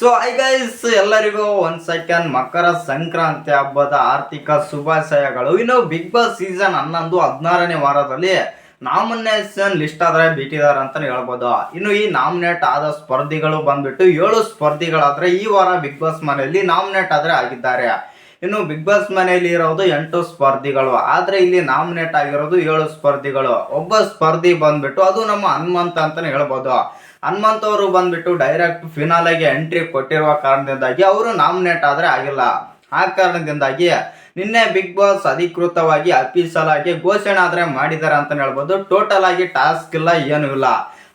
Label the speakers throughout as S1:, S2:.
S1: So hi guys ಎಲ್ಲರಿಗೂ one second Makara Sankranti ಹಬ್ಬದ ಆರ್ಥಿಕ ಶುಭಾಶಯಗಳು. ಇನ್ನು ಬಿಗ್ ಬಾಸ್ ಸೀಸನ್ ಹನ್ನೊಂದು, ಹದಿನಾರನೇ ವಾರದಲ್ಲಿ ನಾಮಿನೇಷನ್ ಲಿಸ್ಟ್ ಆದ್ರೆ ಬಿಟ್ಟಿದ್ದಾರೆ ಅಂತಾನೆ ಹೇಳ್ಬೋದು. ಇನ್ನು ಈ ನಾಮಿನೇಟ್ ಆದ ಸ್ಪರ್ಧಿಗಳು ಬಂದ್ಬಿಟ್ಟು ಏಳು ಸ್ಪರ್ಧಿಗಳಾದ್ರೆ ಈ ವಾರ ಬಿಗ್ ಬಾಸ್ ಮನೆಯಲ್ಲಿ ನಾಮಿನೇಟ್ ಆದ್ರೆ ಆಗಿದ್ದಾರೆ. ಇನ್ನು ಬಿಗ್ ಬಾಸ್ ಮನೆಯಲ್ಲಿ ಇರೋದು ಎಂಟು ಸ್ಪರ್ಧಿಗಳು. ಆದ್ರೆ ಇಲ್ಲಿ ನಾಮಿನೇಟ್ ಆಗಿರೋದು ಏಳು ಸ್ಪರ್ಧಿಗಳು. ಒಬ್ಬ ಸ್ಪರ್ಧಿ ಬಂದ್ಬಿಟ್ಟು ಅದು ನಮ್ಮ ಹನುಮಂತ ಅಂತಾನೆ ಹೇಳ್ಬೋದು. ಹನುಮಂತ್ ಅವರು ಬಂದ್ಬಿಟ್ಟು ಡೈರೆಕ್ಟ್ ಫಿನಾಲೆಗೆ ಎಂಟ್ರಿ ಕೊಟ್ಟಿರುವ ಕಾರಣದಿಂದಾಗಿ ಅವರು ನಾಮಿನೇಟ್ ಆದ್ರೆ ಆಗಿಲ್ಲ. ಆ ಕಾರಣದಿಂದಾಗಿ ನಿನ್ನೆ ಬಿಗ್ ಬಾಸ್ ಅಧಿಕೃತವಾಗಿ ಅಫೀಷಿಯಲ್ ಆಗಿ ಘೋಷಣೆ ಆದ್ರೆ ಮಾಡಿದ್ದಾರೆ ಅಂತ ಹೇಳ್ಬೋದು. ಟೋಟಲ್ ಆಗಿ ಟಾಸ್ಕ್ ಇಲ್ಲ, ಏನು ಇಲ್ಲ.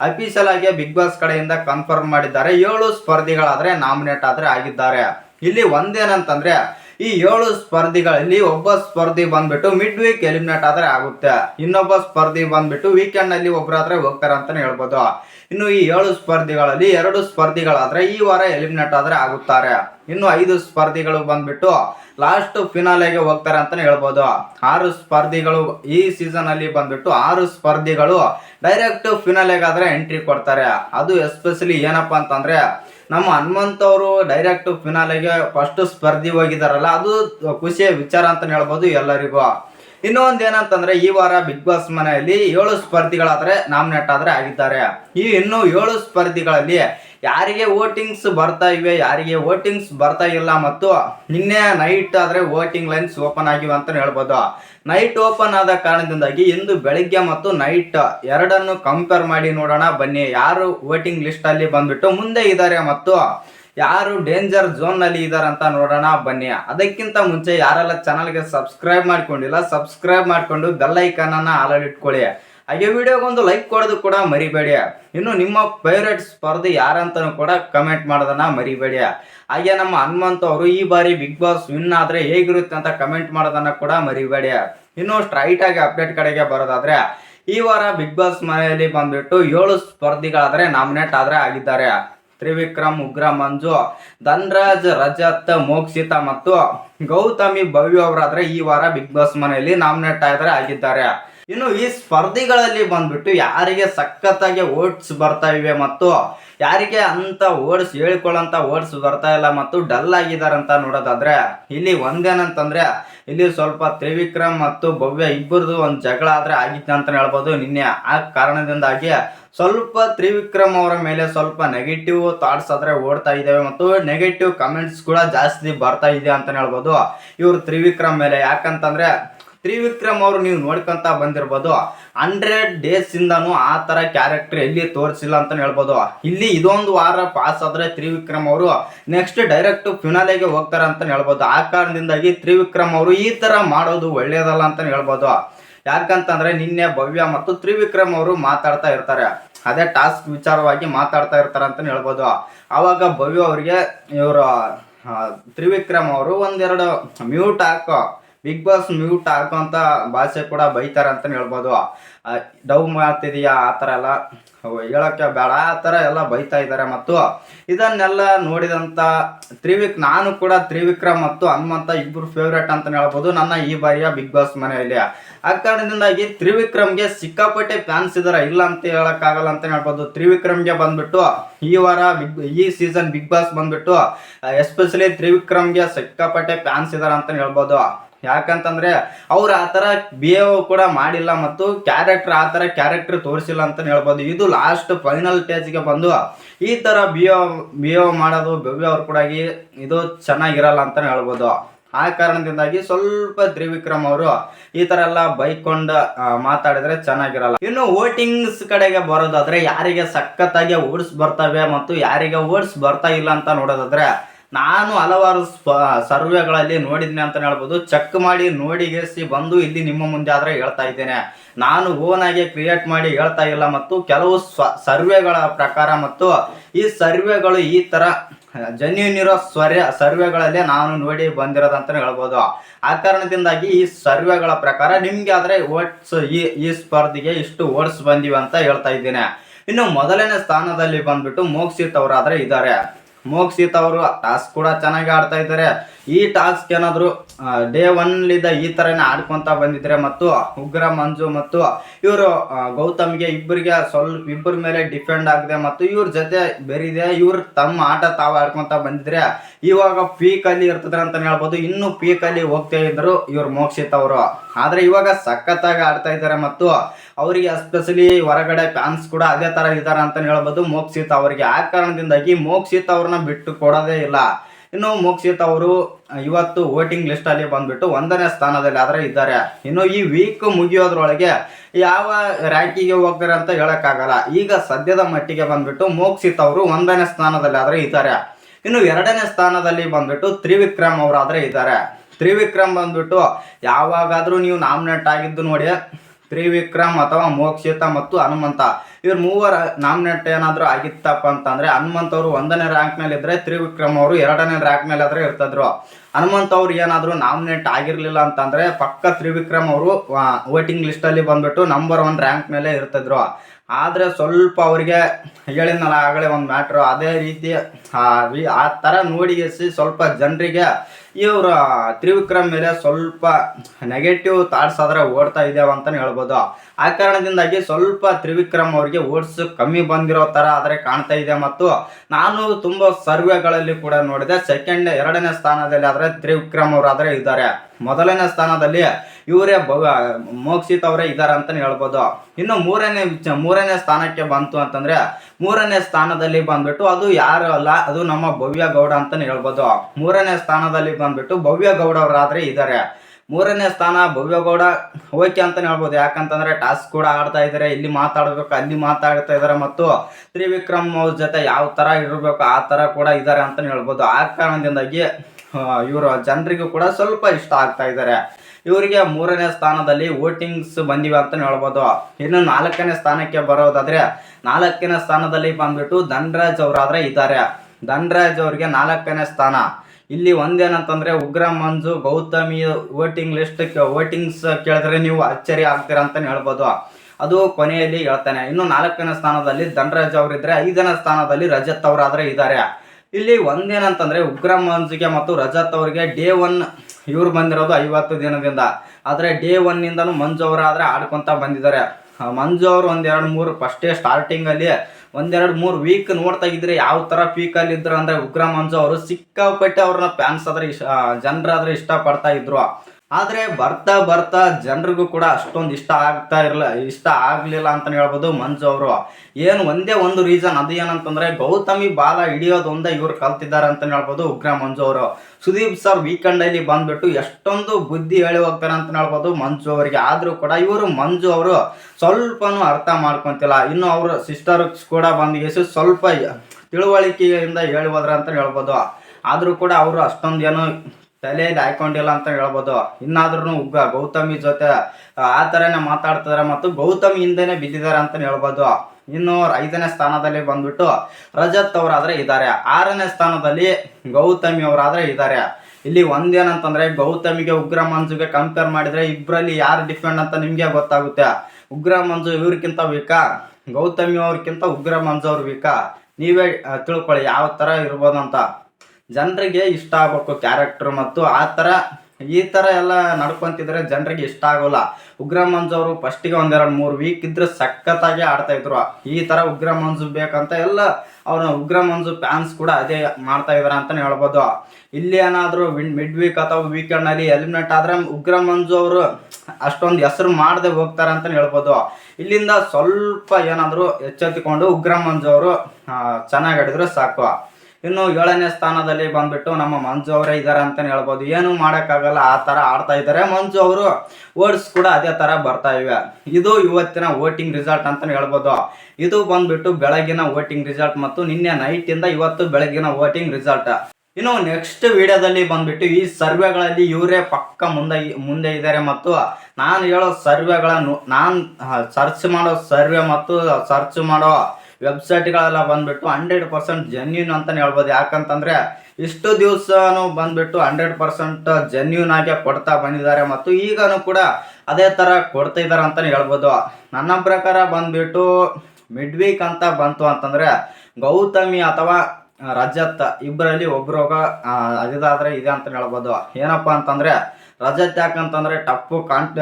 S1: ಅಫೀಷಿಯಲ್ ಆಗಿ ಬಿಗ್ ಬಾಸ್ ಕಡೆಯಿಂದ ಕನ್ಫರ್ಮ್ ಮಾಡಿದ್ದಾರೆ. ಏಳು ಸ್ಪರ್ಧಿಗಳಾದ್ರೆ ನಾಮಿನೇಟ್ ಆದ್ರೆ ಆಗಿದ್ದಾರೆ. ಇಲ್ಲಿ ಒಂದೇನಂತಂದ್ರೆ, ಈ ಏಳು ಸ್ಪರ್ಧಿಗಳಲ್ಲಿ ಒಬ್ಬ ಸ್ಪರ್ಧಿ ಬಂದ್ಬಿಟ್ಟು ಮಿಡ್ ವೀಕ್ ಎಲಿಮಿನೇಟ್ ಆದ್ರೆ ಆಗುತ್ತೆ. ಇನ್ನೊಬ್ಬ ಸ್ಪರ್ಧಿ ಬಂದ್ಬಿಟ್ಟು ವೀಕೆಂಡ್ನಲ್ಲಿ ಒಬ್ಬರಾದ್ರೆ ಹೋಗ್ತಾರೆ ಅಂತಾನೆ ಹೇಳ್ಬೋದು. ಇನ್ನು ಈ ಏಳು ಸ್ಪರ್ಧಿಗಳಲ್ಲಿ ಎರಡು ಸ್ಪರ್ಧಿಗಳಾದ್ರೆ ಈ ವಾರ ಎಲಿಮಿನೇಟ್ ಆದ್ರೆ ಆಗುತ್ತಾರೆ. ಇನ್ನು ಐದು ಸ್ಪರ್ಧಿಗಳು ಬಂದ್ಬಿಟ್ಟು ಲಾಸ್ಟ್ ಫಿನಾಲೆಗೆ ಹೋಗ್ತಾರೆ ಅಂತಾನೆ ಹೇಳ್ಬೋದು. ಆರು ಸ್ಪರ್ಧಿಗಳು ಈ ಸೀಸನ್ ಅಲ್ಲಿ ಬಂದ್ಬಿಟ್ಟು ಆರು ಸ್ಪರ್ಧಿಗಳು ಡೈರೆಕ್ಟ್ ಫಿನಾಲೆಗಾದ್ರೆ ಎಂಟ್ರಿ ಕೊಡ್ತಾರೆ. ಅದು ಎಸ್ಪೆಷಲಿ ಏನಪ್ಪಾ ಅಂತಂದ್ರೆ ನಮ್ಮ ಹನುಮಂತ್ ಅವರು ಡೈರೆಕ್ಟ್ ಫಿನಾಲೆಗೆ ಫಸ್ಟ್ ಸ್ಪರ್ಧಿ ಹೋಗಿದಾರಲ್ಲ, ಅದು ಖುಷಿಯ ವಿಚಾರ ಅಂತ ಹೇಳ್ಬೋದು ಎಲ್ಲರಿಗೂ. ಇನ್ನೂ ಒಂದ್ ಏನಂತಂದ್ರೆ ಈ ವಾರ ಬಿಗ್ ಬಾಸ್ ಮನೆಯಲ್ಲಿ ಏಳು ಸ್ಪರ್ಧಿಗಳಾದ್ರೆ ನಾಮಿನೇಟ್ ಆದ್ರೆ ಆಗಿದ್ದಾರೆ. ಈ ಇನ್ನು ಏಳು ಸ್ಪರ್ಧಿಗಳಲ್ಲಿ ಯಾರಿಗೆ ವೋಟಿಂಗ್ಸ್ ಬರ್ತಾ ಇವೆ, ಯಾರಿಗೆ ವೋಟಿಂಗ್ಸ್ ಬರ್ತಾ ಇಲ್ಲ ಮತ್ತು ನಿನ್ನೆ ನೈಟ್ ಆದ್ರೆ ವೋಟಿಂಗ್ ಲೈನ್ಸ್ ಓಪನ್ ಆಗಿವೆ ಅಂತ ಹೇಳ್ಬೋದು. ನೈಟ್ ಓಪನ್ ಆದ ಕಾರಣದಿಂದಾಗಿ ಇಂದು ಬೆಳಿಗ್ಗೆ ಮತ್ತು ನೈಟ್ ಎರಡನ್ನು ಕಂಪೇರ್ ಮಾಡಿ ನೋಡೋಣ. ಬನ್ನಿ, ಯಾರು ವೋಟಿಂಗ್ ಲಿಸ್ಟ್ ಅಲ್ಲಿ ಬಂದ್ಬಿಟ್ಟು ಮುಂದೆ ಇದ್ದಾರೆ ಮತ್ತು ಯಾರು ಡೇಂಜರ್ ಇದಾರೆ ಅಂತ ನೋಡೋಣ, ಬನ್ನಿ. ಅದಕ್ಕಿಂತ ಮುಂಚೆ ಯಾರೆಲ್ಲ ಚಾನಲ್ಗೆ ಸಬ್ಸ್ಕ್ರೈಬ್ ಮಾಡ್ಕೊಂಡಿಲ್ಲ ಸಬ್ಸ್ಕ್ರೈಬ್ ಮಾಡ್ಕೊಂಡು ಬೆಲ್ ಅನ್ನ ಆಲಲ್ಲಿ ಇಟ್ಕೊಳ್ಳಿ. ಹಾಗೆ ವಿಡಿಯೋಗೊಂದು ಲೈಕ್ ಕೊಡೋದು ಕೂಡ ಮರಿಬೇಡಿ. ಇನ್ನು ನಿಮ್ಮ ಫೇವ್ರೇಟ್ ಸ್ಪರ್ಧೆ ಯಾರಂತನೂ ಕೂಡ ಕಮೆಂಟ್ ಮಾಡೋದನ್ನ ಮರಿಬೇಡಿ. ಹಾಗೆ ನಮ್ಮ ಹನುಮಂತ್ ಅವರು ಈ ಬಾರಿ ಬಿಗ್ ಬಾಸ್ ವಿನ್ ಆದ್ರೆ ಹೇಗಿರುತ್ತೆ ಅಂತ ಕಮೆಂಟ್ ಮಾಡೋದನ್ನ ಕೂಡ ಮರಿಬೇಡಿ. ಇನ್ನು ಸ್ಟ್ರೈಟ್ ಆಗಿ ಅಪ್ಡೇಟ್ ಕಡೆಗೆ ಬರೋದಾದ್ರೆ, ಈ ವಾರ ಬಿಗ್ ಬಾಸ್ ಮನೆಯಲ್ಲಿ ಬಂದ್ಬಿಟ್ಟು ಏಳು ಸ್ಪರ್ಧಿಗಳಾದ್ರೆ ನಾಮಿನೇಟ್ ಆದ್ರೆ ಆಗಿದ್ದಾರೆ. ತ್ರಿವಿಕ್ರಮ್, ಉಗ್ರ ಮಂಜು, ಧನ್ರಾಜ್, ರಜತ್ ಮೋಕ್ಷಿತ ಮತ್ತು ಗೌತಮಿ ಭವ್ಯ ಅವರಾದ್ರೆ ಈ ವಾರ ಬಿಗ್ ಬಾಸ್ ಮನೆಯಲ್ಲಿ ನಾಮಿನೇಟ್ ಆದರೆ ಆಗಿದ್ದಾರೆ. ಇನ್ನು ಈ ಸ್ಪರ್ಧಿಗಳಲ್ಲಿ ಬಂದ್ಬಿಟ್ಟು ಯಾರಿಗೆ ಸಖತ್ತಾಗಿ ಓಟ್ಸ್ ಬರ್ತಾ ಇವೆ ಮತ್ತು ಯಾರಿಗೆ ಅಂತ ಓಡ್ಸ್ ಹೇಳ್ಕೊಳ್ಳೋಂಥ ಓಟ್ಸ್ ಬರ್ತಾ ಇಲ್ಲ ಮತ್ತು ಡಲ್ ಆಗಿದ್ದಾರೆ ಅಂತ ನೋಡೋದಾದ್ರೆ, ಇಲ್ಲಿ ಒಂದೇನಂತಂದ್ರೆ ಇಲ್ಲಿ ಸ್ವಲ್ಪ ತ್ರಿವಿಕ್ರಮ್ ಮತ್ತು ಭವ್ಯ ಇಬ್ಬರದು ಒಂದು ಜಗಳ ಆದ್ರೆ ಆಗಿತ್ತು ಅಂತ ಹೇಳ್ಬೋದು. ನಿನ್ನೆ ಆ ಕಾರಣದಿಂದಾಗಿ ಸ್ವಲ್ಪ ತ್ರಿವಿಕ್ರಮ್ ಅವರ ಮೇಲೆ ಸ್ವಲ್ಪ ನೆಗೆಟಿವ್ ಥಾಟ್ಸ್ ಆದ್ರೆ ಓಡ್ತಾ ಇದ್ದಾವೆ ಮತ್ತು ನೆಗೆಟಿವ್ ಕಮೆಂಟ್ಸ್ ಕೂಡ ಜಾಸ್ತಿ ಬರ್ತಾ ಇದೆ ಅಂತ ಹೇಳ್ಬೋದು. ಇವರು ತ್ರಿವಿಕ್ರಮ್ ಮೇಲೆ ಯಾಕಂತಂದ್ರೆ ತ್ರಿವಿಕ್ರಮ್ ಅವರು ನೀವು ನೋಡ್ಕೊಂತ ಬಂದಿರ್ಬೋದು. ಹಂಡ್ರೆಡ್ ಡೇಸ್ ಇಂದಾನು ಆ ತರ ಕ್ಯಾರೆಕ್ಟರ್ ಎಲ್ಲಿ ತೋರಿಸಿಲ್ಲ ಅಂತ ಹೇಳ್ಬೋದು. ಇಲ್ಲಿ ಇದೊಂದು ವಾರ ಪಾಸ್ ಆದ್ರೆ ತ್ರಿವಿಕ್ರಮ್ ಅವರು ನೆಕ್ಸ್ಟ್ ಡೈರೆಕ್ಟ್ ಫಿನಾಲೆಗೆ ಹೋಗ್ತಾರೆ ಅಂತ ಹೇಳ್ಬೋದು. ಆ ಕಾರಣದಿಂದಾಗಿ ತ್ರಿವಿಕ್ರಮ್ ಅವರು ಈ ತರ ಮಾಡೋದು ಒಳ್ಳೇದಲ್ಲ ಅಂತ ಹೇಳ್ಬೋದು. ಯಾಕಂತಂದ್ರೆ ನಿನ್ನೆ ಭವ್ಯ ಮತ್ತು ತ್ರಿವಿಕ್ರಮ್ ಅವರು ಮಾತಾಡ್ತಾ ಇರ್ತಾರೆ. ಅದೇ ಟಾಸ್ಕ್ ವಿಚಾರವಾಗಿ ಮಾತಾಡ್ತಾ ಇರ್ತಾರೆ ಅಂತ ಹೇಳ್ಬೋದು. ಅವಾಗ ಭವ್ಯ ಅವರಿಗೆ ಇವರು ತ್ರಿವಿಕ್ರಮ್ ಅವರು ಒಂದೆರಡು ಮ್ಯೂಟ್ ಹಾಕೋ ಬಿಗ್ ಬಾಸ್ ಮ್ಯೂಟ್ ಹಾಕೋಂತ ಭಾಷೆ ಕೂಡ ಬೈತಾರೆ ಅಂತ ಹೇಳ್ಬೋದು. ಡವ್ ಮಾಡ್ತಿದೀಯಾ? ಆ ಥರ ಎಲ್ಲ ಹೇಳೋಕ್ಕೆ ಬೇಡ. ಆ ಥರ ಎಲ್ಲ ಬೈತಾ ಇದ್ದಾರೆ. ಮತ್ತು ಇದನ್ನೆಲ್ಲ ನೋಡಿದಂಥ ತ್ರಿವಿಕ್, ನಾನು ಕೂಡ ತ್ರಿವಿಕ್ರಮ್ ಮತ್ತು ಹನುಮಂತ ಇಬ್ಬರು ಫೇವ್ರೇಟ್ ಅಂತ ಹೇಳ್ಬೋದು. ನನ್ನ ಈ ಬಾರಿಯ ಬಿಗ್ ಬಾಸ್ ಮನೆಯಲ್ಲಿ. ಆ ಕಾರಣದಿಂದಾಗಿ ತ್ರಿವಿಕ್ರಮ್ಗೆ ಸಿಕ್ಕಾಪಟ್ಟೆ ಫ್ಯಾನ್ಸ್ ಇದ್ದಾರೆ ಇಲ್ಲ ಅಂತ ಹೇಳೋಕ್ಕಾಗಲ್ಲ ಅಂತ ಹೇಳ್ಬೋದು. ತ್ರಿವಿಕ್ರಮ್ಗೆ ಬಂದ್ಬಿಟ್ಟು ಈ ವಾರ ಬಿಗ್ ಈ ಸೀಸನ್ ಬಿಗ್ ಬಾಸ್ ಬಂದ್ಬಿಟ್ಟು ಎಸ್ಪೆಷಲಿ ತ್ರಿವಿಕ್ರಮ್ಗೆ ಸಿಕ್ಕಾಪಟ್ಟೆ ಫ್ಯಾನ್ಸ್ ಇದಾರೆ ಅಂತ ಹೇಳ್ಬೋದು. ಯಾಕಂತಂದ್ರೆ ಅವ್ರು ಆ ಥರ ಬಿಹೇವ್ ಕೂಡ ಮಾಡಿಲ್ಲ ಮತ್ತು ಕ್ಯಾರೆಕ್ಟರ್ ಆ ಥರ ಕ್ಯಾರೆಕ್ಟರ್ ತೋರಿಸಿಲ್ಲ ಅಂತ ಹೇಳ್ಬೋದು. ಇದು ಲಾಸ್ಟ್ ಫೈನಲ್ ಸ್ಟೇಜ್ಗೆ ಬಂದು ಈ ಥರ ಬಿಹೇವ್ ಬಿಹೇವ್ ಮಾಡೋದು ಭವ್ಯ ಅವ್ರು ಕೂಡ ಇದು ಚೆನ್ನಾಗಿರಲ್ಲ ಅಂತ ಹೇಳ್ಬೋದು. ಆ ಕಾರಣದಿಂದಾಗಿ ಸ್ವಲ್ಪ ತ್ರಿವಿಕ್ರಮ್ ಅವರು ಈ ತರ ಎಲ್ಲ ಬೈಕೊಂಡು ಮಾತಾಡಿದ್ರೆ ಚೆನ್ನಾಗಿರಲ್ಲ. ಇನ್ನು ವೋಟಿಂಗ್ಸ್ ಕಡೆಗೆ ಬರೋದಾದ್ರೆ ಯಾರಿಗೆ ಸಖತ್ತಾಗಿ ಓಟ್ಸ್ ಬರ್ತವೆ ಮತ್ತು ಯಾರಿಗೆ ಓಟ್ಸ್ ಬರ್ತಾ ಇಲ್ಲ ಅಂತ ನೋಡೋದಾದ್ರೆ ನಾನು ಹಲವಾರು ಸರ್ವೆಗಳಲ್ಲಿ ನೋಡಿದ್ದೀನಿ ಅಂತ ಹೇಳ್ಬೋದು. ಚೆಕ್ ಮಾಡಿ ನೋಡಿಗೆಸಿ ಬಂದು ಇಲ್ಲಿ ನಿಮ್ಮ ಮುಂದೆ ಆದರೆ ಹೇಳ್ತಾ ಇದ್ದೇನೆ. ನಾನು ಓನ್ ಆಗಿ ಕ್ರಿಯೇಟ್ ಮಾಡಿ ಹೇಳ್ತಾ ಇಲ್ಲ ಮತ್ತು ಕೆಲವು ಸ್ವ, ಸರ್ವೆಗಳ ಪ್ರಕಾರ ಮತ್ತು ಈ ಸರ್ವೆಗಳು ಈ ಥರ ಜನ್ಯೂನ್ ಇರೋ ಸ್ವರ್ಯ, ಸರ್ವೆಗಳಲ್ಲೇ ನಾನು ನೋಡಿ ಬಂದಿರೋದಂತಲೇ ಹೇಳ್ಬೋದು. ಆ ಕಾರಣದಿಂದಾಗಿ ಈ ಸರ್ವೆಗಳ ಪ್ರಕಾರ ನಿಮಗೆ ಆದರೆ ಓಟ್ಸ್, ಈ ಈ ಸ್ಪರ್ಧೆಗೆ ಇಷ್ಟು ಓಟ್ಸ್ ಬಂದಿವೆ ಅಂತ ಹೇಳ್ತಾ ಇದ್ದೇನೆ. ಇನ್ನು ಮೊದಲನೇ ಸ್ಥಾನದಲ್ಲಿ ಬಂದ್ಬಿಟ್ಟು ಮೋಕ್ಷಿತ್ ಅವರಾದ್ರೆ ಇದ್ದಾರೆ. ಮೋಕ್ಷಿತ್ ಅವರು ಟಾಸ್ಕ್ ಕೂಡ ಚೆನ್ನಾಗಿ ಆಡ್ತಾ ಇದ್ದಾರೆ. ಈ ಟಾಸ್ಕ್ ಏನಾದ್ರು ಡೇ ಒನ್ಲಿಂದ ಈ ತರನೇ ಆಡ್ಕೊಂತ ಬಂದಿದ್ರೆ ಮತ್ತು ಉಗ್ರ ಮಂಜು ಮತ್ತು ಇವರು ಗೌತಮ್ಗೆ ಇಬ್ಬರಿಗೆ ಸ್ವಲ್ಪ ಇಬ್ಬರ ಮೇಲೆ ಡಿಪೆಂಡ್ ಆಗಿದೆ ಮತ್ತು ಇವ್ರ ಜೊತೆ ಬೆರಿದೆ, ಇವ್ರು ತಮ್ಮ ಆಟ ತಾವು ಆಡ್ಕೊಂತ ಬಂದಿದ್ರೆ ಇವಾಗ ಪೀಕ್ ಅಲ್ಲಿ ಇರ್ತದ್ರೆ ಅಂತ ಹೇಳ್ಬೋದು. ಇನ್ನು ಪೀಕ್ ಅಲ್ಲಿ ಹೋಗ್ತಾ ಇದ್ರು ಇವ್ರು ಮೋಕ್ಷಿತ್ ಅವರು ಆದ್ರೆ ಇವಾಗ ಸಖತ್ತಾಗಿ ಆಡ್ತಾ ಇದ್ದಾರೆ ಮತ್ತು ಅವರಿಗೆ ಎಸ್ಪೆಷಲಿ ಹೊರಗಡೆ ಫ್ಯಾನ್ಸ್ ಕೂಡ ಅದೇ ತರ ಇದಾರೆ ಅಂತ ಹೇಳ್ಬೋದು. ಮೋಕ್ಷಿತ್ ಅವರಿಗೆ ಆ ಕಾರಣದಿಂದಾಗಿ ಮೋಕ್ಷಿತ್ ಅವ್ರನ್ನ ಬಿಟ್ಟು ಕೊಡೋದೇ ಇಲ್ಲ. ಇನ್ನು ಮೋಕ್ಷಿತ್ ಅವರು ಇವತ್ತು ವೋಟಿಂಗ್ ಲಿಸ್ಟ್ ಅಲ್ಲಿ ಬಂದ್ಬಿಟ್ಟು ಒಂದನೇ ಸ್ಥಾನದಲ್ಲಿ ಆದ್ರೆ ಇದ್ದಾರೆ. ಇನ್ನು ಈ ವೀಕ್ ಮುಗಿಯೋದ್ರೊಳಗೆ ಯಾವ ರ್ಯಾಂಕಿಗೆ ಹೋಗ್ತಾರೆ ಅಂತ ಹೇಳಕ್ಕಾಗಲ್ಲ. ಈಗ ಸದ್ಯದ ಮಟ್ಟಿಗೆ ಬಂದ್ಬಿಟ್ಟು ಮೋಕ್ಷಿತ್ ಅವರು ಒಂದನೇ ಸ್ಥಾನದಲ್ಲಿ ಆದ್ರೆ ಇದ್ದಾರೆ. ಇನ್ನು ಎರಡನೇ ಸ್ಥಾನದಲ್ಲಿ ಬಂದ್ಬಿಟ್ಟು ತ್ರಿವಿಕ್ರಮ್ ಅವರಾದ್ರೆ ಇದ್ದಾರೆ. ತ್ರಿವಿಕ್ರಮ್ ಬಂದ್ಬಿಟ್ಟು ಯಾವಾಗಾದ್ರೂ ನೀವು ನಾಮಿನೇಟ್ ಆಗಿದ್ದು ನೋಡಿ. ತ್ರಿವಿಕ್ರಮ್ ಅಥವಾ ಮೋಕ್ಷಿತ ಮತ್ತು ಹನುಮಂತ. ಇವ್ರ ಮೂವರ ನಾಮಿನೇಟ್ ಏನಾದರೂ ಆಗಿತ್ತಪ್ಪ ಅಂತಂದರೆ ಹನುಮಂತ ಅವರು ಒಂದನೇ ರ್ಯಾಂಕ್ ಮೇಲೆ ತ್ರಿವಿಕ್ರಮ್ ಅವರು ಎರಡನೇ ರ್ಯಾಂಕ್ ಮೇಲೆ ಆದ್ರೆ ಇರ್ತಿದ್ರು. ಹನುಮಂತ ಅವ್ರು ಏನಾದರೂ ನಾಮಿನೇಟ್ ಆಗಿರಲಿಲ್ಲ ಅಂತಂದರೆ ಪಕ್ಕ ತ್ರಿವಿಕ್ರಮ್ ಅವರು ವೋಟಿಂಗ್ ಲಿಸ್ಟಲ್ಲಿ ಬಂದ್ಬಿಟ್ಟು ನಂಬರ್ ಒನ್ ರ್ಯಾಂಕ್ ಮೇಲೆ ಇರ್ತಿದ್ರು. ಆದರೆ ಸ್ವಲ್ಪ ಅವರಿಗೆ ಹೇಳಿದ್ನಲ್ಲ ಆಗಲೇ ಒಂದು ಮ್ಯಾಟ್ರು ಅದೇ ರೀತಿ, ಆ ಥರ ನೋಡಿ ಸ್ವಲ್ಪ ಜನರಿಗೆ ಇವ್ರ ತ್ರಿವಿಕ್ರಮ್ ಮೇಲೆ ಸ್ವಲ್ಪ ನೆಗೆಟಿವ್ ಥಾಟ್ಸ್ ಆದರೆ ಓಡ್ತಾ ಇದ್ದಾವೆ ಅಂತಲೇ ಹೇಳ್ಬೋದು. ಆ ಕಾರಣದಿಂದಾಗಿ ಸ್ವಲ್ಪ ತ್ರಿವಿಕ್ರಮ್ ಅವರಿಗೆ ಓಟ್ಸ್ ಕಮ್ಮಿ ಬಂದಿರೋ ಥರ ಆದರೆ ಕಾಣ್ತಾ ಇದೆ. ಮತ್ತು ನಾನು ತುಂಬ ಸರ್ವೆಗಳಲ್ಲಿ ಕೂಡ ನೋಡಿದೆ ಸೆಕೆಂಡ್ ಎರಡನೇ ಸ್ಥಾನದಲ್ಲಿ ಆದರೆ ತ್ರಿವಿಕ್ರಮ್ ಅವರಾದರೆ ಇದ್ದಾರೆ. ಮೊದಲನೇ ಸ್ಥಾನದಲ್ಲಿ ಇವರೇ ಮೋಕ್ಷಿತ್ ಅವರೇ ಇದ್ದಾರೆ ಅಂತಲೇ ಹೇಳ್ಬೋದು. ಇನ್ನು ಮೂರನೇ ವಿಚ- ಮೂರನೇ ಸ್ಥಾನಕ್ಕೆ ಬಂತು ಅಂತಂದ್ರೆ, ಮೂರನೇ ಸ್ಥಾನದಲ್ಲಿ ಬಂದ್ಬಿಟ್ಟು ಅದು ಯಾರು ಅಲ್ಲ, ಅದು ನಮ್ಮ ಭವ್ಯ ಗೌಡ ಅಂತ ಹೇಳ್ಬೋದು. ಮೂರನೇ ಸ್ಥಾನದಲ್ಲಿ ಬಂದ್ಬಿಟ್ಟು ಭವ್ಯ ಗೌಡ ಅವರಾದ್ರೆ ಇದ್ದಾರೆ ಮೂರನೇ ಸ್ಥಾನ ಭವ್ಯಗೌಡ ಓಕೆ ಅಂತ ಹೇಳ್ಬೋದು. ಯಾಕಂತಂದ್ರೆ ಟಾಸ್ಕ್ ಕೂಡ ಆಡ್ತಾ ಇದ್ದಾರೆ ಇಲ್ಲಿ ಮಾತಾಡಬೇಕು, ಅಲ್ಲಿ ಮಾತಾಡ್ತಾ ಇದ್ದಾರೆ ಮತ್ತು ತ್ರಿವಿಕ್ರಮ್ ಅವ್ರ ಜೊತೆ ಯಾವ ತರ ಇರಬೇಕು, ಆ ತರ ಕೂಡ ಇದ್ದಾರೆ ಅಂತ ಹೇಳ್ಬೋದು. ಆ ಕಾರಣದಿಂದಾಗಿ ಇವರು ಜನರಿಗೂ ಕೂಡ ಸ್ವಲ್ಪ ಇಷ್ಟ ಆಗ್ತಾ ಇದ್ದಾರೆ ಇವರಿಗೆ ಮೂರನೇ ಸ್ಥಾನದಲ್ಲಿ ವೋಟಿಂಗ್ಸ್ ಬಂದಿವೆ ಅಂತ ಹೇಳ್ಬೋದು. ಇನ್ನು ನಾಲ್ಕನೇ ಸ್ಥಾನಕ್ಕೆ ಬರೋದಾದ್ರೆ, ನಾಲ್ಕನೇ ಸ್ಥಾನದಲ್ಲಿ ಬಂದ್ಬಿಟ್ಟು ಧನ್ರಾಜ್ ಅವರಾದ್ರೆ ಇದ್ದಾರೆ. ಧನ್ರಾಜ್ ಅವ್ರಿಗೆ ನಾಲ್ಕನೇ ಸ್ಥಾನ. ಇಲ್ಲಿ ಒಂದೇನಂತಂದ್ರೆ, Ugra Manju Gautami voting list votings ಕೇಳಿದ್ರೆ ನೀವು ಅಚ್ಚರಿ ಆಗ್ತೀರಾ ಅಂತ ಹೇಳ್ಬೋದು. ಅದು ಕೊನೆಯಲ್ಲಿ ಹೇಳ್ತಾನೆ. ಇನ್ನು ನಾಲ್ಕನೇ ಸ್ಥಾನದಲ್ಲಿ ಧನ್ರಾಜ್ ಅವರಿದ್ರೆ ಐದನೇ ಸ್ಥಾನದಲ್ಲಿ ರಜತ್ ಅವರಾದ್ರೆ ಇದ್ದಾರೆ. ಇಲ್ಲಿ ಒಂದೇನಂತಂದ್ರೆ ಉಗ್ರ ಮಂಜುಗೆ ಮತ್ತು ರಜತ್ ಅವರಿಗೆ ಡೇ ಒನ್ ಇವ್ರು ಬಂದಿರೋದು ಐವತ್ತು ದಿನದಿಂದ. ಆದ್ರೆ ಡೇ ಒನ್ ಇಂದನು ಮಂಜು ಅವರಾದ್ರೆ ಆಡ್ಕೊಂತ ಬಂದಿದ್ದಾರೆ. ಮಂಜು ಅವರು ಒಂದೆರಡು ಮೂರು ಫಸ್ಟೇ ಸ್ಟಾರ್ಟಿಂಗ್ ಅಲ್ಲಿ ಒಂದೆರಡು ಮೂರು ವೀಕ್ ನೋಡ್ತಾ ಇದ್ರೆ ಯಾವ ಪೀಕ್ ಅಲ್ಲಿ ಇದ್ರು ಅಂದ್ರೆ ಉಗ್ರ ಮಂಜು ಅವರು ಸಿಕ್ಕಾಪಟ್ಟೆ ಅವ್ರನ್ನ ಫ್ಯಾನ್ಸ್ ಆದ್ರೆ ಇಷ್ಟ ಜನರಾದ್ರೆ ಇಷ್ಟ ಪಡ್ತಾ ಇದ್ರು. ಆದ್ರೆ ಬರ್ತಾ ಬರ್ತಾ ಜನರಿಗೂ ಕೂಡ ಅಷ್ಟೊಂದು ಇಷ್ಟ ಆಗ್ತಾ ಇರಲ್ಲ ಇಷ್ಟ ಆಗಲಿಲ್ಲ ಅಂತಲೇ ಹೇಳ್ಬೋದು ಮಂಜು ಅವರು. ಏನು ಒಂದೇ ಒಂದು ರೀಸನ್ ಅದು ಏನಂತಂದ್ರೆ ಗೌತಮಿ ಬಾಲ ಹಿಡಿಯೋದು ಒಂದೇ ಇವ್ರು ಕಲ್ತಿದ್ದಾರೆ ಅಂತಲೇ ಹೇಳ್ಬೋದು ಉಗ್ರ ಮಂಜು ಅವರು. ಸುದೀಪ್ ಸರ್ ವೀಕೆಂಡಲ್ಲಿ ಬಂದುಬಿಟ್ಟು ಎಷ್ಟೊಂದು ಬುದ್ಧಿ ಹೇಳಿ ಹೋಗ್ತಾರೆ ಅಂತ ಹೇಳ್ಬೋದು ಮಂಜು ಅವರಿಗೆ. ಆದರೂ ಕೂಡ ಇವರು ಮಂಜು ಅವರು ಸ್ವಲ್ಪನೂ ಅರ್ಥ ಮಾಡ್ಕೊತಿಲ್ಲ. ಇನ್ನು ಅವರು ಸಿಸ್ಟರ್ಸ್ ಕೂಡ ಬಂದು ಸ್ವಲ್ಪ ತಿಳುವಳಿಕೆಯಿಂದ ಹೋದ್ರ ಅಂತ ಹೇಳ್ಬೋದು. ಆದರೂ ಕೂಡ ಅವರು ಅಷ್ಟೊಂದು ಏನು ತಲೆಯಲ್ಲಿ ಹಾಕೊಂಡಿಲ್ಲ ಅಂತ ಹೇಳ್ಬೋದು. ಇನ್ನಾದ್ರೂ ಉಗ್ಗ. ಗೌತಮಿ ಜೊತೆ, ಆ ಥರನೇ ಮಾತಾಡ್ತಿದ್ದಾರೆ ಮತ್ತು ಗೌತಮಿ ಹಿಂದೆನೆ ಬಿದ್ದಿದ್ದಾರೆ ಅಂತ ಹೇಳ್ಬೋದು. ಇನ್ನು ಐದನೇ ಸ್ಥಾನದಲ್ಲಿ ಬಂದ್ಬಿಟ್ಟು ರಜತ್ ಅವರಾದ್ರೆ ಇದ್ದಾರೆ. ಆರನೇ ಸ್ಥಾನದಲ್ಲಿ ಗೌತಮಿ ಅವರಾದ್ರೆ ಇದ್ದಾರೆ. ಇಲ್ಲಿ ಒಂದೇನಂತಂದ್ರೆ ಗೌತಮಿಗೆ ಉಗ್ರ ಮಂಜುಗೆ ಕಂಪೇರ್ ಮಾಡಿದ್ರೆ ಇಬ್ಬರಲ್ಲಿ ಯಾರು ಡಿಫೆಂಡ್ ಅಂತ ನಿಮಗೆ ಗೊತ್ತಾಗುತ್ತೆ. ಉಗ್ರ ಮಂಜು ಇವ್ರಿಗಿಂತ ವೀಕಾ ಗೌತಮಿ ಅವ್ರಿಗಿಂತ ಉಗ್ರ ಮಂಜು ಅವ್ರ ವೀಕಾ ನೀವೇ ತಿಳ್ಕೊಳ್ಳಿ ಯಾವ ತರ ಇರ್ಬೋದು ಅಂತ ಜನರಿಗೆ ಇಷ್ಟ ಆಗ್ಬೇಕು ಕ್ಯಾರೆಕ್ಟರ್ ಮತ್ತು ಆ ಥರ, ಈ ಥರ ಎಲ್ಲ ನಡ್ಕೊತಿದ್ರೆ ಜನರಿಗೆ ಇಷ್ಟ ಆಗೋಲ್ಲ. ಉಗ್ರ ಮಂಜು ಅವರು ಫಸ್ಟಿಗೆ ಒಂದೆರಡು ಮೂರು ವೀಕ್ ಇದ್ರೆ ಸಖತ್ತಾಗಿ ಆಡ್ತಾ ಇದ್ರು. ಈ ಥರ ಉಗ್ರ ಮಂಜು ಬೇಕಂತ ಎಲ್ಲ ಅವ್ರ ಉಗ್ರ ಮಂಜು ಫ್ಯಾನ್ಸ್ ಕೂಡ ಅದೇ ಮಾಡ್ತಾ ಇದಾರೆ ಅಂತಲೇ ಹೇಳ್ಬೋದು. ಇಲ್ಲಿ ಏನಾದರೂ ಮಿಡ್ ವೀಕ್ ಅಥವಾ ವೀಕೆಂಡ್ನಲ್ಲಿ ಎಲಿಮಿನೇಟ್ ಆದರೆ ಉಗ್ರ ಮಂಜು ಅವರು ಅಷ್ಟೊಂದು ಹೆಸರು ಮಾಡದೆ ಹೋಗ್ತಾರೆ ಅಂತಲೇ ಹೇಳ್ಬೋದು. ಇಲ್ಲಿಂದ ಸ್ವಲ್ಪ ಏನಾದರೂ ಎಚ್ಚೆತ್ತುಕೊಂಡು ಉಗ್ರ ಮಂಜು ಅವರು ಚೆನ್ನಾಗಿ ಆಡಿದ್ರೆ ಸಾಕು. ಇನ್ನು ಏಳನೇ ಸ್ಥಾನದಲ್ಲಿ ಬಂದ್ಬಿಟ್ಟು ನಮ್ಮ ಮಂಜು ಅವರೇ ಇದ್ದಾರೆ ಅಂತಾನೆ ಹೇಳ್ಬೋದು. ಏನು ಮಾಡೋಕ್ಕಾಗಲ್ಲ, ಆ ಥರ ಆಡ್ತಾ ಇದ್ದಾರೆ. ಮಂಜು ಅವರು ವರ್ಡ್ಸ್ ಕೂಡ ಅದೇ ಥರ ಬರ್ತಾ ಇವೆ. ಇದು ಇವತ್ತಿನ ವೋಟಿಂಗ್ ರಿಸಲ್ಟ್ ಅಂತಾನೆ ಹೇಳ್ಬೋದು. ಇದು ಬಂದ್ಬಿಟ್ಟು ಬೆಳಗಿನ ವೋಟಿಂಗ್ ರಿಸಲ್ಟ್ ಮತ್ತು ನಿನ್ನೆ ನೈಟಿಂದ ಇವತ್ತು ಬೆಳಗಿನ ವೋಟಿಂಗ್ ರಿಸಲ್ಟ್. ಇನ್ನು ನೆಕ್ಸ್ಟ್ ವಿಡಿಯೋದಲ್ಲಿ ಬಂದ್ಬಿಟ್ಟು ಈ ಸರ್ವೆಗಳಲ್ಲಿ ಇವರೇ ಪಕ್ಕ ಮುಂದೆ ಮುಂದೆ ಇದ್ದಾರೆ ಮತ್ತು ನಾನು ಹೇಳೋ ಸರ್ವೆಗಳನ್ನು, ನಾನು ಸರ್ಚ್ ಮಾಡೋ ಸರ್ವೆ ಮತ್ತು ಸರ್ಚ್ ಮಾಡೋ ವೆಬ್ಸೈಟ್ಗಳೆಲ್ಲ ಬಂದ್ಬಿಟ್ಟು ಹಂಡ್ರೆಡ್ ಪರ್ಸೆಂಟ್ ಜೆನ್ಯೂನ್ ಅಂತಲೇ ಹೇಳ್ಬೋದು. ಯಾಕಂತಂದರೆ ಇಷ್ಟು ದಿವಸನು ಬಂದ್ಬಿಟ್ಟು ಹಂಡ್ರೆಡ್ ಪರ್ಸೆಂಟ್ ಜೆನ್ಯೂನ್ ಆಗಿ ಕೊಡ್ತಾ ಬಂದಿದ್ದಾರೆ ಮತ್ತು ಈಗನೂ ಕೂಡ ಅದೇ ಥರ ಕೊಡ್ತಾ ಇದ್ದಾರೆ ಅಂತಲೇ ಹೇಳ್ಬೋದು. ನನ್ನ ಪ್ರಕಾರ ಬಂದುಬಿಟ್ಟು ಮಿಡ್ ವೀಕ್ ಅಂತ ಬಂತು ಅಂತಂದರೆ ಗೌತಮಿ ಅಥವಾ ರಜತ್ ಇಬ್ಬರಲ್ಲಿ ಒಬ್ರೋಗ ಅದಿದಾದರೆ ಇದೆ ಅಂತ ಹೇಳ್ಬೋದು. ಏನಪ್ಪ ಅಂತಂದರೆ ರಜತ್ ಯಾಕಂತಂದರೆ ಟಪ್ಪು ಕಾಂಟ್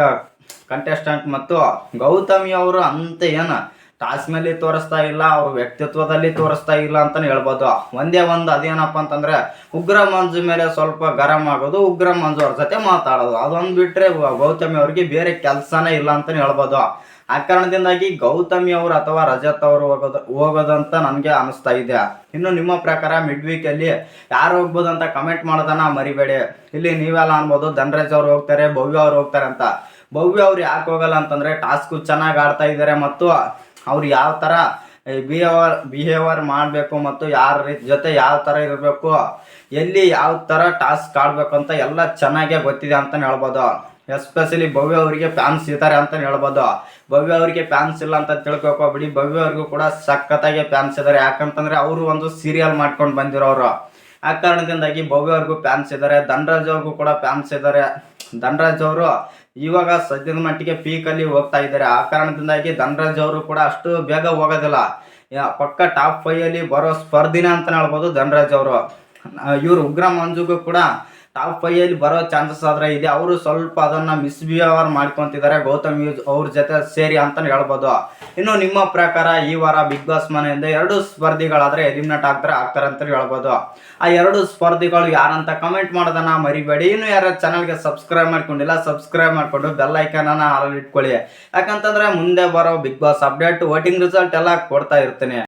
S1: ಕಂಟೆಸ್ಟೆಂಟ್ ಮತ್ತು ಗೌತಮಿ ಅವರು ಅಂತ ಏನು ಟಾಸ್ ಮೇಲೆ ತೋರಿಸ್ತಾ ಇಲ್ಲ, ಅವ್ರ ವ್ಯಕ್ತಿತ್ವದಲ್ಲಿ ತೋರಿಸ್ತಾ ಇಲ್ಲ ಅಂತಾನೆ ಹೇಳ್ಬೋದು. ಒಂದೇ ಒಂದು ಅದೇನಪ್ಪ ಅಂತಂದ್ರೆ, ಉಗ್ರ ಮಂಜು ಮೇಲೆ ಸ್ವಲ್ಪ ಗರಂ ಆಗೋದು, ಉಗ್ರ ಮಂಜು ಅವ್ರ ಜೊತೆ ಮಾತಾಡೋದು. ಅದೊಂದು ಬಿಟ್ರೆ ಗೌತಮಿ ಅವ್ರಿಗೆ ಬೇರೆ ಕೆಲಸನೇ ಇಲ್ಲ ಅಂತಾನೆ ಹೇಳ್ಬೋದು. ಆ ಕಾರಣದಿಂದಾಗಿ ಗೌತಮಿ ಅವರು ಅಥವಾ ರಜತ್ ಅವರು ಹೋಗೋದು, ಹೋಗೋದಂತ ನನಗೆ ಅನಿಸ್ತಾ ಇದೆ. ಇನ್ನು ನಿಮ್ಮ ಪ್ರಕಾರ ಮಿಡ್ ವೀಕಲ್ಲಿ ಯಾರು ಹೋಗ್ಬೋದು ಅಂತ ಕಮೆಂಟ್ ಮಾಡೋದನ್ನ ಮರಿಬೇಡಿ. ಇಲ್ಲಿ ನೀವೆಲ್ಲ ಅನ್ಬೋದು, ಧನರಾಜ್ ಅವ್ರು ಹೋಗ್ತಾರೆ, ಭವ್ಯ ಅವ್ರು ಹೋಗ್ತಾರೆ ಅಂತ. ಭವ್ಯ ಅವ್ರು ಯಾಕೆ ಹೋಗಲ್ಲ ಅಂತಂದರೆ, ಟಾಸ್ಕು ಚೆನ್ನಾಗಿ ಆಡ್ತಾ ಇದ್ದಾರೆ ಮತ್ತು ಅವ್ರು ಯಾವ ತರ ಬಿಹೇವರ್ ಬಿಹೇವರ್ ಮಾಡಬೇಕು ಮತ್ತು ಯಾರ ಜೊತೆ ಯಾವ ತರ ಇರಬೇಕು, ಎಲ್ಲಿ ಯಾವ ತರ ಟಾಸ್ಕ್ ಆಡ್ಬೇಕು ಅಂತ ಎಲ್ಲ ಚೆನ್ನಾಗೇ ಗೊತ್ತಿದೆ ಅಂತಲೇ ಹೇಳ್ಬೋದು. ಎಸ್ಪೆಷಲಿ ಭವ್ಯ ಅವರಿಗೆ ಫ್ಯಾನ್ಸ್ ಇದ್ದಾರೆ ಅಂತ ಹೇಳ್ಬೋದು. ಭವ್ಯ ಅವರಿಗೆ ಫ್ಯಾನ್ಸ್ ಇಲ್ಲ ಅಂತ ತಿಳ್ಕೊಕೋಬಿಡಿ ಭವ್ಯ ಅವ್ರಿಗೂ ಕೂಡ ಸಖತ್ತಾಗಿ ಫ್ಯಾನ್ಸ್ ಇದ್ದಾರೆ ಯಾಕಂತಂದರೆ ಅವರು ಒಂದು ಸೀರಿಯಲ್ ಮಾಡ್ಕೊಂಡು ಬಂದಿರೋರು ಆ ಕಾರಣದಿಂದಾಗಿ ಭವ್ಯ ಅವ್ರಿಗೂ ಫ್ಯಾನ್ಸ್ ಇದ್ದಾರೆ ಧನರಾಜ್ ಅವ್ರಿಗೂ ಕೂಡ ಫ್ಯಾನ್ಸ್ ಇದ್ದಾರೆ ಧನರಾಜ್ ಅವರು ಇವಾಗ ಸದ್ಯದ ಮಟ್ಟಿಗೆ ಪೀಕಲ್ಲಿ ಹೋಗ್ತಾ ಇದ್ದಾರೆ. ಆ ಕಾರಣದಿಂದಾಗಿ ಧನರಾಜ್ ಅವರು ಕೂಡ ಅಷ್ಟು ಬೇಗ ಹೋಗೋದಿಲ್ಲ. ಪಕ್ಕ ಟಾಪ್ ಫೈವ್ ಅಲ್ಲಿ ಬರೋ ಸ್ಪರ್ಧಿನ ಅಂತ ಹೇಳ್ಬೋದು ಧನರಾಜ್ ಅವರು. ಇವರು ಉಗ್ರ ಮಂಜುಗೂ ಕೂಡ ಟಾಪ್ ಫೈವ್ ಅಲ್ಲಿ ಬರೋ ಚಾನ್ಸಸ್ ಆದ್ರೆ ಇದೆ. ಅವರು ಸ್ವಲ್ಪ ಅದನ್ನ ಮಿಸ್ಬಿಹೇವರ್ ಮಾಡ್ಕೊಂತಿದ್ದಾರೆ ಗೌತಮ್ ಯೂಸ್ ಅವ್ರ ಜೊತೆ ಸೇರಿ ಅಂತ ಹೇಳ್ಬೋದು. ಇನ್ನು ನಿಮ್ಮ ಪ್ರಕಾರ ಈ ವಾರ ಬಿಗ್ ಬಾಸ್ ಮನೆಯಿಂದ ಎರಡು ಸ್ಪರ್ಧಿಗಳಾದ್ರೆ ಎಲಿಮಿನೇಟ್ ಆಗ್ತಾರೆ ಆಗ್ತಾರೆ ಅಂತ ಹೇಳ್ಬೋದು. ಆ ಎರಡು ಸ್ಪರ್ಧಿಗಳು ಯಾರಂತ ಕಮೆಂಟ್ ಮಾಡೋದನ್ನ ಮರಿಬೇಡಿ. ಇನ್ನು ಯಾರ ಚಾನಲ್ಗೆ ಸಬ್ಸ್ಕ್ರೈಬ್ ಮಾಡ್ಕೊಂಡಿಲ್ಲ, ಸಬ್ಸ್ಕ್ರೈಬ್ ಮಾಡ್ಕೊಂಡು ಬೆಲ್ ಐಕನ್ ಆರಲ್ಲಿ ಇಟ್ಕೊಳ್ಳಿ. ಯಾಕಂತಂದ್ರೆ ಮುಂದೆ ಬರೋ Bigg Boss update, voting result ಎಲ್ಲ ಕೊಡ್ತಾ ಇರ್ತೀನಿ.